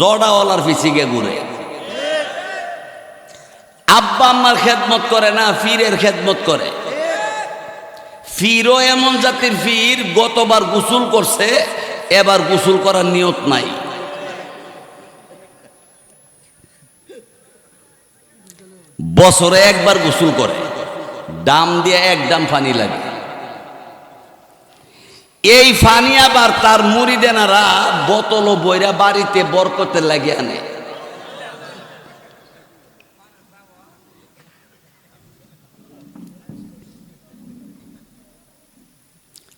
জড়াওয়ালার পিছিয়ে ঘুরে। আব্বা আম্মার খেদমত করে না, ফিরের খেদমত করে। ফিরও এমন জাতির ফির, গতবার গোসল করছে, এবার গোসল করার নিয়ত নাই। বছরে একবার গোসল করে, দাম দিয়ে এক দাম পানি লাগে। এই ফানি আবার তার মুড়িদেনারা বোতল ও বইরা বাড়িতে বরকতে লাগিয়ে আনে।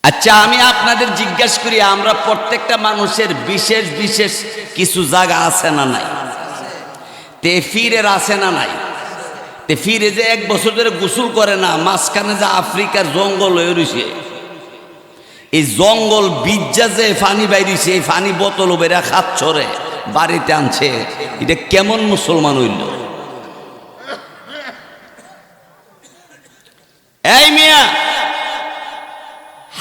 আচ্ছা আমি আপনাদের জিজ্ঞাসা করি, আমরা প্রত্যেকটা মানুষের বিশেষ বিশেষ কিছু জায়গা আছে না নাই? তে ফিরের আছে না নাই? তে ফিরে যে এক বছর ধরে গোসল করে না, মাঝখানে যে আফ্রিকার জঙ্গল হয়ে রয়েছে। এই জঙ্গল বিজ্জা যে ফানি বাইরিছে এই ফানি বোতল বেরা খাত ছড়ে, বাড়িতে আনছে। এটা কেমন মুসলমান হইল? এই মিয়া,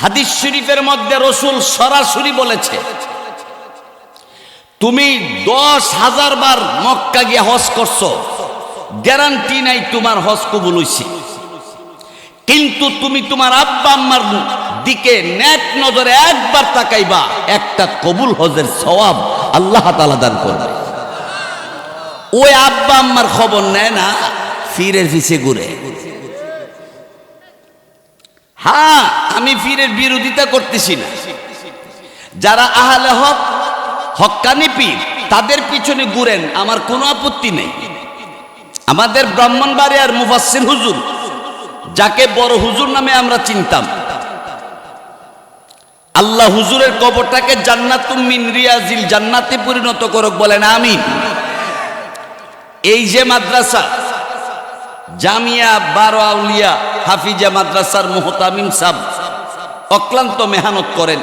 হাদিস শরীফের মধ্যে রসুল সরাসরি বলেছে, তুমি দশ হাজার বার মক্কা গিয়ে হজ করছ, গ্যারান্টি নাই তোমার হজ কবুল হইছে। কিন্তু তুমি তোমার আব্বা আম্মার দিকে নেক নজরে একবার তাকাইবা, একটা কবুল হজের সওয়াব আল্লাহ তাআলা দান করবে। ওই আব্বা আম্মার খবর নেয় না, ফিরের পিছে ঘুরে। হ্যাঁ আমি ফিরের বিরোধিতা করতেছি না। যারা আহলে হক, হক্কানি পীর, তাদের পিছনে ঘুরেন, আমার কোনো আপত্তি নেই। আমাদের ব্রাহ্মণবাড়িয়ার মুফাসসির হুজুর, যাকে বড় হুজুর নামে আমরা চিনতাম আল্লাহ হুজুরের কবরটাকে জান্নাতুম মিন রিয়াজিল, জান্নাতে পরিণত করুক বলেন আমি এই যে মাদ্রাসা, জামিয়া বারো আউলিয়া হাফিজা মাদ্রাসার মোহতামিম সাব অক্লান্ত মেহনত করেন,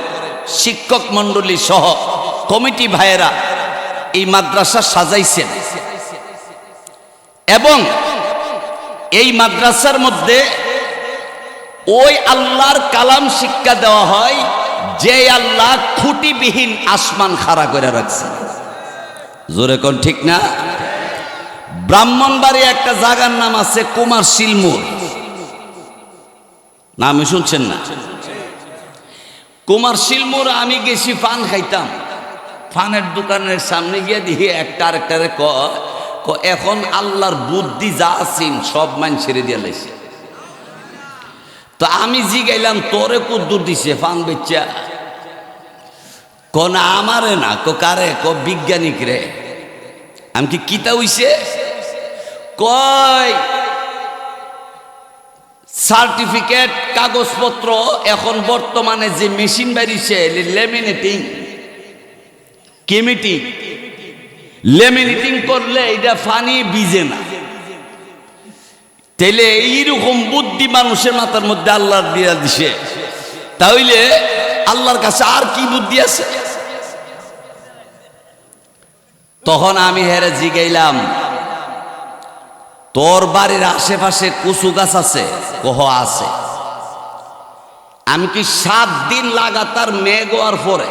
শিক্ষক মণ্ডলী সহ কমিটি ভাইয়েরা এই মাদ্রাসা সাজাইছেন। এবং এই মাদ্রাসার মধ্যে ওই আল্লাহর কালাম শিক্ষা দেওয়া হয় যে আল্লাহ খুঁটিবিহীন আসমান খাড়া করে রাখছে। জোরে কোন ঠিক না? ব্রাহ্মণবাড়ি একটা জায়গার নাম আছে কুমার শিলমুর। নামে শুনছেন না? কুমার শিলমুর আমি গেছি পান খাইতাম। পানের দোকানের সামনে গিয়ে দেখি একটা আরেকটারে ক এখন আল্লাহর বুদ্ধি যা আছেন সব মান ছেড়ে দিয়ে লাইছে তো আমি জি গাইলাম তোরে কুদ্দুর দিছে পান বেচ্চা। না আমারে না, ক কারে, ক বিজ্ঞানিক রে। আমি কি কিতা হইছে? কয়, সার্টিফিকেট, কাগজপত্র, এখন বর্তমানে যে মেশিন বেরিয়েছে লেমিনেটিং। কেমিটিং লেমিনেটিং করলে এটা ফানি বিজে না। তাইলে এইরকম বুদ্ধি মানুষের মাথার মধ্যে আল্লাহর দিয়া দিছে। তাহলে আল্লাহর কাছে আর কি বুদ্ধি আছে? তখন আমি হেরে জিগাইলাম, তোর বাড়ির আশেপাশে কুচু গাছ আছে? কহ, আছে। আমি কি সাত দিন লাগাতার মেঘ হওয়ার পরে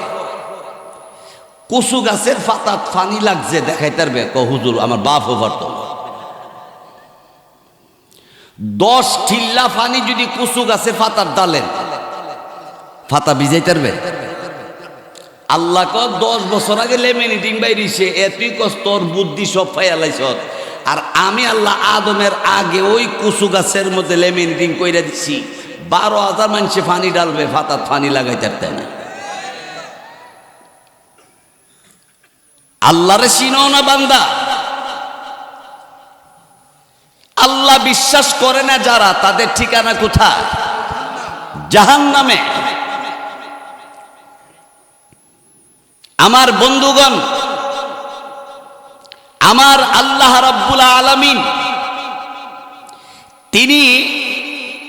কুচু গাছের পাতাত ফানি লাগছে দেখাইতার বে হুজুর, আমার বাপ হবার তো। দশ ঠিল্লা ফানি যদি কুচু গাছে ফাতার ডালেন। ফাতা ভিজাইতার তারবে আল্লাহ ক দশ বছর আগে লেমিনিটিং বাইরিছে এতই কষ্ট তোর বুদ্ধি সব ফাইয়ালাইছ আর আমি আল্লাহ আদমের আগে ওই কুচু গাছের মধ্যে লেমিনিটিং কইরা দিছি। বারো হাজার মানুষে ফানি ডালবে, ফাতার ফানি লাগাইতে পারতে না। আল্লাহরে চিনো না বান্দা? আল্লাহ বিশ্বাস করে না যারা, তাদের ঠিকানা কোথায়? জাহান নামে আমার বন্ধুগণ, আমার আল্লাহ রাব্বুল আলামিন, তিনি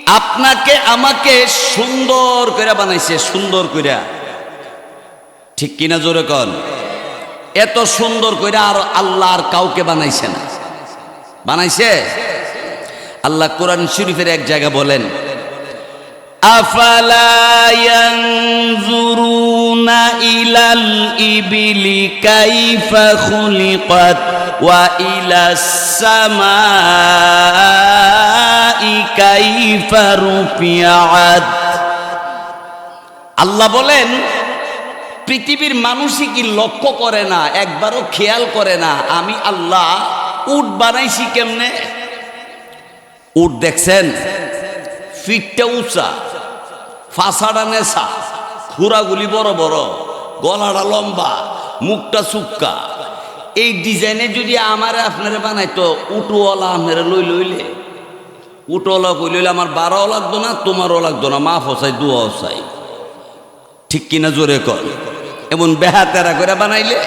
আপনাকে, আমাকে সুন্দর করে বানাইছে, সুন্দর করে। ঠিক কিনা জোরে কন? এত সুন্দর করে আর আল্লাহ আর কাউকে বানাইছে না। বানাইছে? আল্লাহ কোরআন শরীফের এক জায়গা বলেন أفلا ينظرون إلى الإبل كيف خلقت وإلى السماء كيف رفعت আল্লাহ বলেন পৃথিবীর মানুষই কি লক্ষ্য করে না একবারও খেয়াল করে না আমি আল্লাহ উট বানাইছি কেমনে উট দেখছেন? ফিটটা উঁচা, ফাঁসাটা নেশা খুরাগুলি বড় বড়, গলাটা লম্বা, মুখটা চুক্কা এই ডিজাইনে যদি আমার আপনারা বানাইতো, উটুওয়ালা আপনারা লই লইলে। উটওয়ালা কই লইলে, আমার বারোও লাগতো না, তোমারও লাগতো না মা ফসাই দুয়াও চাই। ঠিক কিনা জোরে কর এমন বেহাতেরা করে বানাইলে,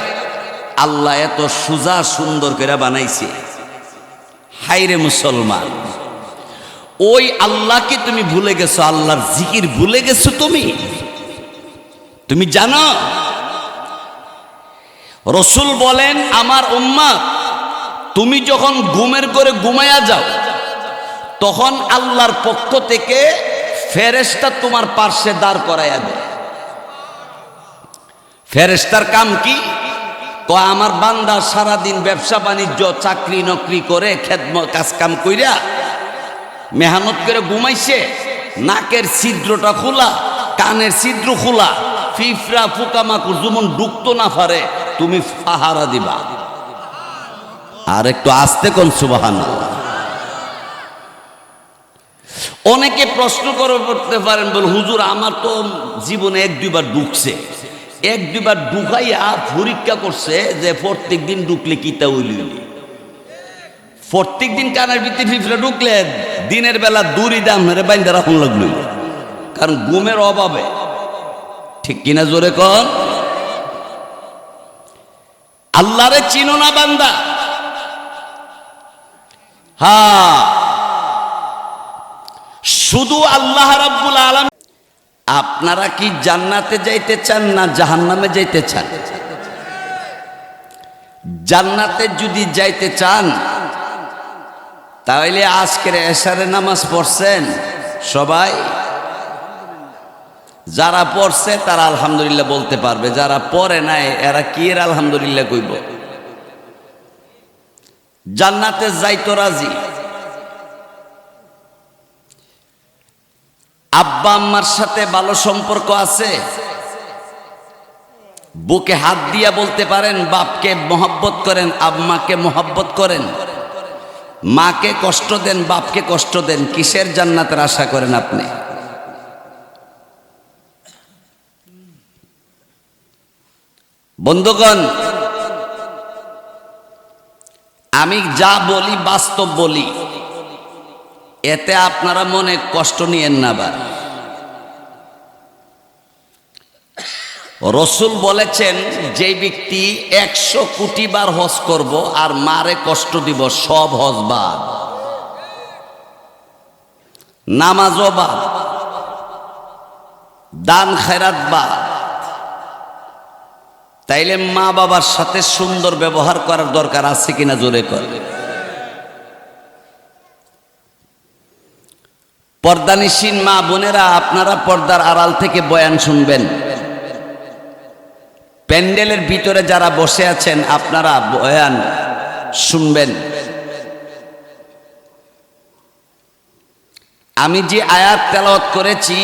আল্লাহ এত সুজা সুন্দর করে বানাইছে। হাইরে মুসলমান। ওই আল্লাহকে তুমি ভুলে গেছো, আল্লাহর জিকির ভুলে গেছো তুমি। তুমি জানো? রসুল বলেন, আমার উম্মা, তুমি যখন ঘুমের করে ঘুমায়া যাও, তখন আল্লাহর পক্ষ থেকে ফেরেশতা তোমার পার্শ্বে দাঁড় করাইয়া দেয়। ফেরেশতার কাম কি? তো আমার বান্দা সারাদিন ব্যবসা, বাণিজ্য, চাকরি, নকরি করে খেদম কাজ কাম কইরা মেহনত করে ঘুমাইছে, নাকের ছিদ্রটা খোলা, কানের ছিদ্র খোলা, ফিফরা পোকামাকুর যেমন ডুকতো না পারে তুমি ফাহারা দিবা। আর একটু আস্তে কোন সুবাহান অনেকে প্রশ্ন করে করতে পারেন, বল, হুজুর, আমার তো জীবনে এক দুইবার ঢুকছে এক দুইবার ডুকাইয়া পরীক্ষা করছে যে, প্রত্যেক দিন ঢুকলে কিতা উইলি প্রত্যেক দিন কানের ভিতরে ফিফলে ঢুকলে দিনের বেলা দূরই দাম মেরে বাইন্দা রাখুন লাগল। কারণ ঘুমের অভাবে। ঠিক কিনা জোরে কন? আল্লাহরে চিনো না বান্দা। হ্যাঁ। শুধু আল্লাহ রাব্বুল আলম আপনারা কি জান্নাতে যাইতে চান না জাহান্নামে যাইতে চান? জান্নাতে যদি যাইতে চান তাহলে আজকের এশারে নামাজ পড়ছেন? সবাই? যারা পড়ছে, তারা আলহামদুলিল্লাহ বলতে পারবে। যারা পড়ে নাই, এরা কি এর আলহামদুলিল্লাহ কইব? জান্নাতে যাইতো রাজি। আব্বা আম্মার সাথে ভালো সম্পর্ক আছে? বুকে হাত দিয়া বলতে পারেন, বাপকে মহব্বত করেন, আম্মাকে মহব্বত করেন। মাকে কষ্ট দেন, বাপকে কষ্ট দেন, কিসের জান্নাতের আশা করেন আপনি? বন্ধুগণ, আমি যা বলি বাস্তব বলি, এতে আপনারা মনে কষ্ট নিয়েন না আবার। রসুল বলেছেন, যে ব্যক্তি একশো কোটি বার হজ করব আর মারে কষ্ট দিব, সব হজ বাদ। নামাজও বাদ। দান খেরাত বাদ। তাইলে মা বাবার সাথে সুন্দর ব্যবহার করার দরকার আছে কিনা জোরে করে। পর্দানিসীন মা বোনেরা, আপনারা পর্দার আড়াল থেকে বয়ান শুনবেন। প্যান্ডেলের ভিতরে যারা বসে আছেন, আপনারা বয়ান শুনবেন। আমি যে আয়াত তেলাওয়াত করেছি,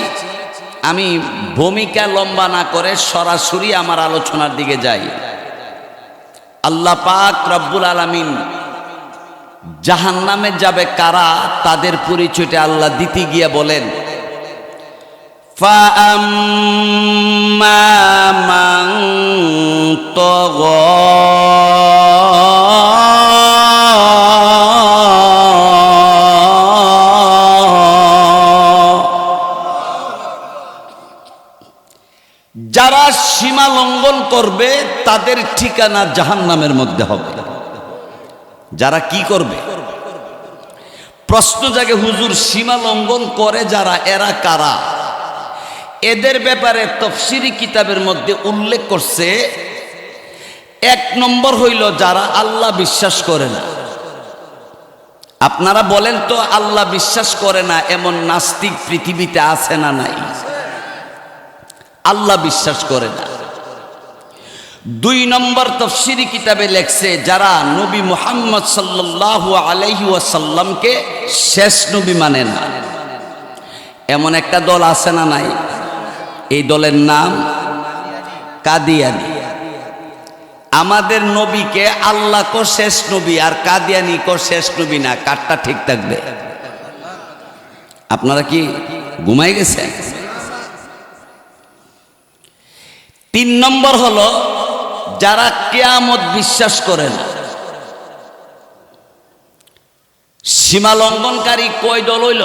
আমি ভূমিকা লম্বা না করে সরাসরি আমার আলোচনার দিকে যাই। আল্লাহ পাক রব্বুল আলমিন জাহান নামে যাবে কারা, তাদের পরিচয়টি আল্লাহ দিতে গিয়ে বলেন। ফা করবে তাদের ঠিকানা জাহান্নামের মধ্যে হবে। যারা কি করবে? প্রশ্ন জাগে, হুজুর, সীমা লঙ্ঘন করে যারা, এরা কারা? এদের ব্যাপারে তফসিরি কিতাবের মধ্যে উল্লেখ করছে, এক নম্বর হইল যারা আল্লাহ বিশ্বাস করে না। আপনারা বলেন তো, আল্লাহ বিশ্বাস করে না, এমন নাস্তিক পৃথিবীতে আছে না নাই? আল্লাহ বিশ্বাস করে না। দুই নম্বর তফসিরি কিতাবে লেখছে, যারা নবী মুহাম্মদ সাল্লাল্লাহু আলাইহি ওয়াসাল্লামকে শেষ নবী মানে না। এমন একটা দল আছে না নাই? এই দলের নাম কাদিয়ানি। আমাদের নবীকে আল্লাহ কো শেষ নবী আর কাদিয়ানি কো শেষ নবী না, কারটা ঠিক থাকবে? আপনারা কি ঘুমাই গেছেন? তিন নম্বর হলো যারা কেয়ামত বিশ্বাস করে না সীমা লঙ্ঘনকারী কয় দল হইল?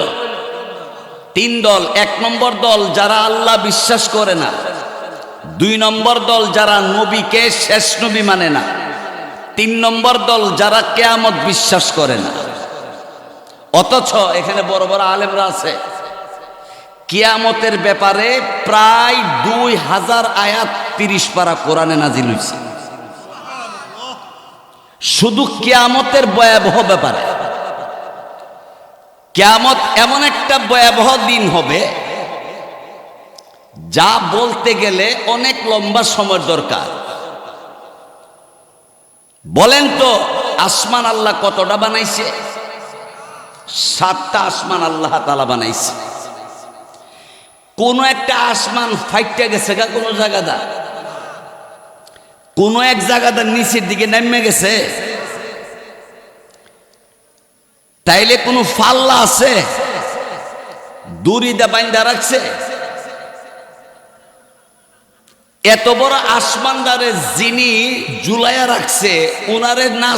তিন দল। এক নম্বর দল যারা আল্লাহ বিশ্বাস করে না। দুই নম্বর দল যারা নবীকে শেষ নবী মানে না। তিন নম্বর দল যারা কেয়ামত বিশ্বাস করে না। অথচ এখানে বড় বড় আলেমরা আছে। কিয়ামতের ব্যাপারে প্রায় দুই হাজার আয়াত তিরিশ পারা কোরআনে নাজিল হয়েছে। শুধু কিয়ামতের ভয়াবহ ব্যাপারে। কিয়ামত এমন একটা ভয়াবহ দিন হবে, যা বলতে গেলে অনেক লম্বা সময় দরকার। বলেন তো, আসমান আল্লাহ কতটা বানাইছে? সাতটা আসমান আল্লাহ তালা বানাইছে। কোন একটা আসমান ফাইটটা গেছে গা, কোনো জায়গাটা কোন এক জায়গাটা নিচের দিকে নেমে গেছে। তাইলে কোনো ফাল্লা আছে? দড়িদা বাইন্দা রাখছে। এত বড় আসমানদারে যিনি জুলাইয়া রাখছে ওনারে না